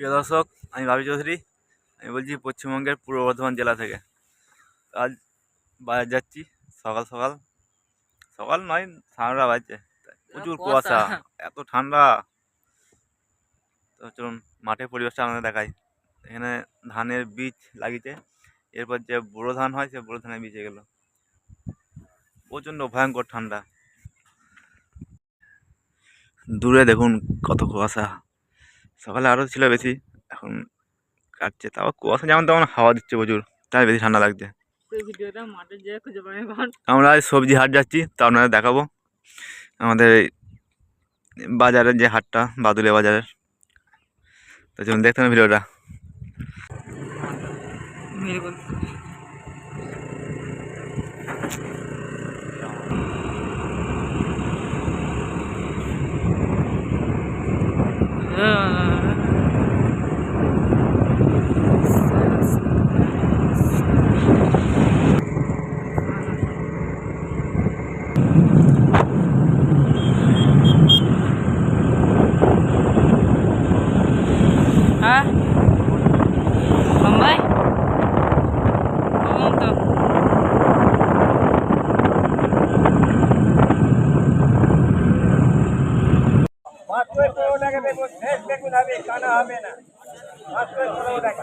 প্রিয় দর্শক আমি ভাবি চৌধুরী। আমি বলছি পশ্চিমবঙ্গের পূর্ব বর্ধমান জেলা থেকে। আজ বাজার যাচ্ছি সকাল সকাল। সকাল নয় ঠান্ডা বাজছে। প্রচুর কুয়াশা এত ঠান্ডা। তো চলুন মাঠের পরিবেশটা আমাদের দেখাই। এখানে ধানের বীজ লাগিয়েছে। এরপর যে বোরো ধান হয় সে বোরো ধানের বীজ এগুলো প্রচণ্ড ভয়ঙ্কর ঠান্ডা। দূরে দেখুন কত কুয়াশা। সকালে আরও ছিল বেশি এখন কাটছে। তাও কুয়াশা যেমন তেমন হাওয়া দিচ্ছে প্রচুর তাই বেশি ঠান্ডা লাগছে। ভিডিওটা আমরা সবজি হাট যাচ্ছি তা আপনাদের দেখাবো। আমাদের বাজারের যে হাটটা বাদুলিয়া বাজারের। তো চলুন দেখতে hả? Còn mấy không được Hãy subscribe cho kênh Ghiền Mì Gõ Để không bỏ lỡ những video hấp dẫn বেগুন হবে কানা হবে না। মাত্র পনেরো টাকা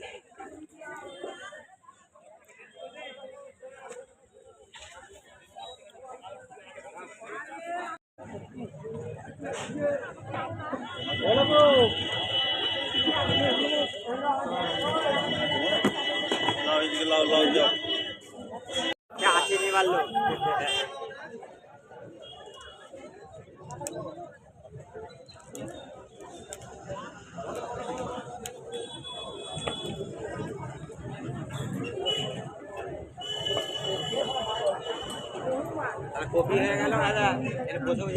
কপি হয়ে গেল দাদা। এর প্রথম